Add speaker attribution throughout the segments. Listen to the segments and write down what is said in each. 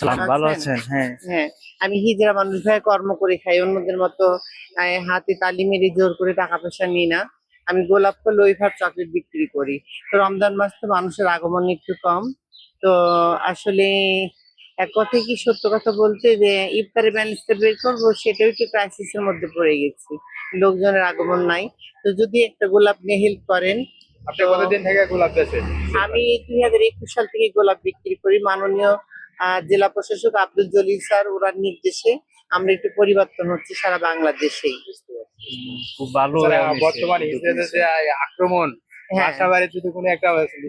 Speaker 1: সালাম ভালো
Speaker 2: আছেন?
Speaker 1: হ্যাঁ।
Speaker 2: হ্যাঁ আমি হিজড়া মানুষ ভাই কর্ম করে খাই। অন্যদের মতো হাতে তালি মেরে জোর করে টাকা পয়সা নিই না। আমি গোলাপ ফুল ওইভাবে চকলেট বিক্রি করি। তো রমজান মাস তো মানুষের আগমন একটু কম। তো আসলে এক কথায় কি সত্য কথা বলতে যে ইফতারি ব্যালেন্সটা বের করব সেটাও একটু ক্রাইসিসের মধ্যে পড়ে গেছি। লোকজনের আগমন নাই। তো যদি একটা গোলাপ নিয়ে হেল্প করেন
Speaker 3: আপনি কতদিন থেকে গোলাপ বেচেন
Speaker 2: আমি দুই হাজার একুশ সাল থেকে গোলাপ বিক্রি করি। মাননীয় জেলা প্রশাসক আব্দুল জলিল স্যার ওনার নির্দেশে আমরা একটু পরিবর্তন হচ্ছে সারা বাংলাদেশেই।
Speaker 1: খুব ভালো
Speaker 3: যারা বর্তমানে ইসরায়েলের যে আক্রমণ
Speaker 2: হ্যাঁ।
Speaker 3: বাসা বাড়ি যদি কোনো একটা ছেলে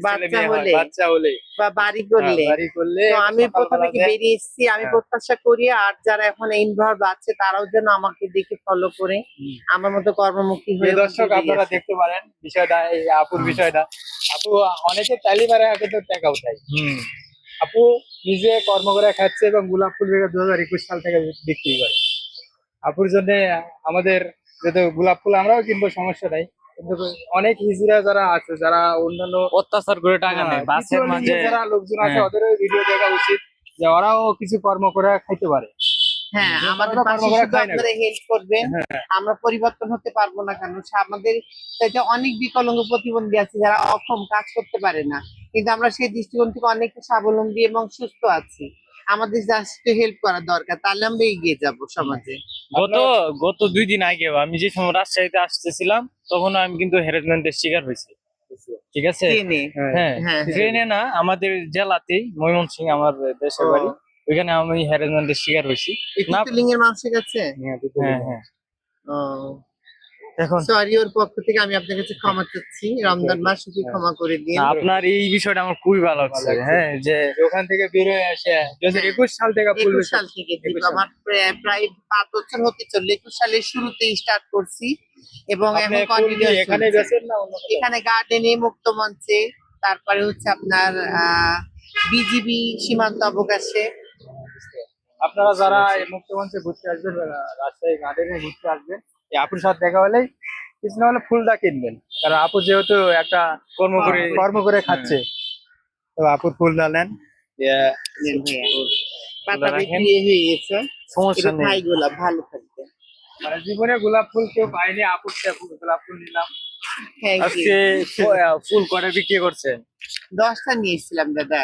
Speaker 2: বাচ্চা হলে, বা বাড়ি করলে।
Speaker 3: বাড়ি করলে
Speaker 2: আমি প্রথমে বেরিয়ে এসেছি আমি
Speaker 3: হ্যাঁ।
Speaker 2: প্রত্যাশা করি আর যারা এখন ইনভলভ আছে তারাও যেন আমাকে দেখে ফলো করে। আমার মতো কর্মমুখী হয়ে
Speaker 3: দর্শক আপনারা দেখতে পারেন বিষয়টা এই আপুর বিষয়টা। আপু অনেকে তালি মারে আগে তো টাকা উঠায়
Speaker 1: হুম।
Speaker 3: আপু নিজে কর্ম করে খাচ্ছে এবং গোলাপ ফুল দু হাজার একুশ সাল থেকে বিক্রি করে। আপুর জন্য আমাদের যেহেতু গোলাপ ফুল আমরাও কিনবো সমস্যা নাই। কিন্তু অনেক হিজিরা যারা আছে যারা অন্যান্য
Speaker 1: অত্যাচার করে টাকা নেই
Speaker 3: হ্যাঁ,
Speaker 1: বাসের মাঝে।
Speaker 3: যারা লোকজন আছে
Speaker 1: হ্যাঁ।
Speaker 3: ওদেরও ভিডিও দেখা উচিত যে ওরাও কিছু কর্ম করে খাইতে পারে।
Speaker 2: হ্যাঁ আমাদের পাশে শুধু আপনারা হেল্প করবেন। আমরা পরিবর্তন হতে পারব না কেন? আমাদের অনেক বিকলাঙ্গ প্রতিবন্ধী আছে যারা অক্ষম কাজ করতে পারে না। কিন্তু আমরা সেই দৃষ্টিকোণ থেকে অনেক স্বাবলম্বী এবং সুস্থ আছি। আমাদের জাস্ট হেল্প করা দরকার তাহলে আমরা এগিয়ে যাব সমাজে।
Speaker 1: গত গত দুই দিন আগেও আমি যে সময় রাজশাহীতে আসতেছিলাম তখন আমি কিন্তু হ্যারাসমেন্টের শিকার হয়েছি। ঠিক আছে? হ্যাঁ।
Speaker 2: হ্যাঁ
Speaker 1: ট্রেনে না আমাদের জেলাতেই ময়মনসিং আমার দেশের বাড়ি। ওইখানে আমি হ্যারাসমেন্টের শিকার হয়েছি। না
Speaker 2: লিঙ্গের মানুষের কাছে
Speaker 1: হ্যাঁ হ্যাঁ
Speaker 2: ও।
Speaker 1: এখন
Speaker 2: পক্ষ থেকে আমি আপনার কাছে ক্ষমা চাচ্ছি। রমজান মাস ওকে ক্ষমা করে দিন।
Speaker 1: আপনার এই বিষয়টা আমার খুবই ভালো লাগছে। হ্যাঁ যে
Speaker 3: ওখান থেকে বের হয়ে আসে। সাল থেকে
Speaker 2: সাল থেকে। আমার প্রায়- বছর হতে চলল। একুশ সালের শুরুতেই স্টার্ট করছি। এবং এখন কন্টিনিউ
Speaker 3: এখানে বেচেন না
Speaker 2: এখানে গার্ডেনে মুক্ত মঞ্চে তারপরে হচ্ছে আপনার বিজিবি সীমান্ত অবকাশে।
Speaker 3: আপনারা যারা এই মুক্তমঞ্চে ঘুরতে আসবেন রাজশাহী গার্ডেনে ঘুরতে আসবেন এই আপুর সাথে দেখা হলেই কিছু না হলে ফুলটা কিনবেন। কারণ আপু যেহেতু একটা
Speaker 1: কর্ম করে
Speaker 3: কর্ম করে খাচ্ছে। তো আপুর ফুল না নেন
Speaker 2: হয়ে
Speaker 1: সমস্যা নেই।
Speaker 2: ভালো থাকবে।
Speaker 3: মানে জীবনে গোলাপ ফুল কেউ পায়নি আপুর গোলাপ ফুল নিলাম।
Speaker 1: আজকে ফুল করে বিক্রি করছেন
Speaker 2: দশটা নিয়ে এসেছিলাম দাদা।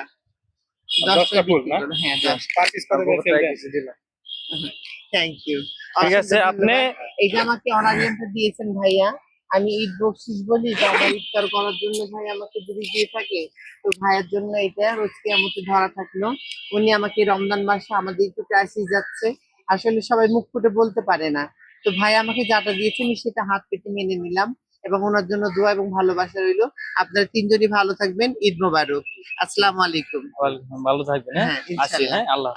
Speaker 3: দশটা ফুল না?
Speaker 2: হ্যাঁ দশ
Speaker 3: পার পিস করে
Speaker 1: আপনাকে দিলাম।
Speaker 2: থ্যাংক ইউ
Speaker 1: ঠিক আছে আপনি
Speaker 2: এটা আমাকে অনারিয়ামটা দিয়েছেন ভাইয়া। আমি ঈদ বকশিস বলি যে আমার ইফতার করার জন্য ভাই আমাকে যদি দিয়ে থাকে তো ভাইয়ের জন্য এটা রোজকে আমাকে ধরা থাকল। উনি আমাকে রমজান মাসে আমাদের একটু ক্রাইসিস যাচ্ছে। আসলে সবাই মুখ ফুটে বলতে পারে না। তো ভাই আমাকে যাটা দিয়েছে আমি সেটা হাত পেতে মেনে নিলাম। এবং ওনার জন্য দোয়া এবং ভালোবাসা রইল। আপনারা তিনজনই ভালো থাকবেন। ঈদ মোবারক। আসসালামু আলাইকুম।
Speaker 1: ভালো থাকবেন হ্যাঁ?
Speaker 2: হ্যাঁ
Speaker 1: হ্যাঁ? আল্লাহ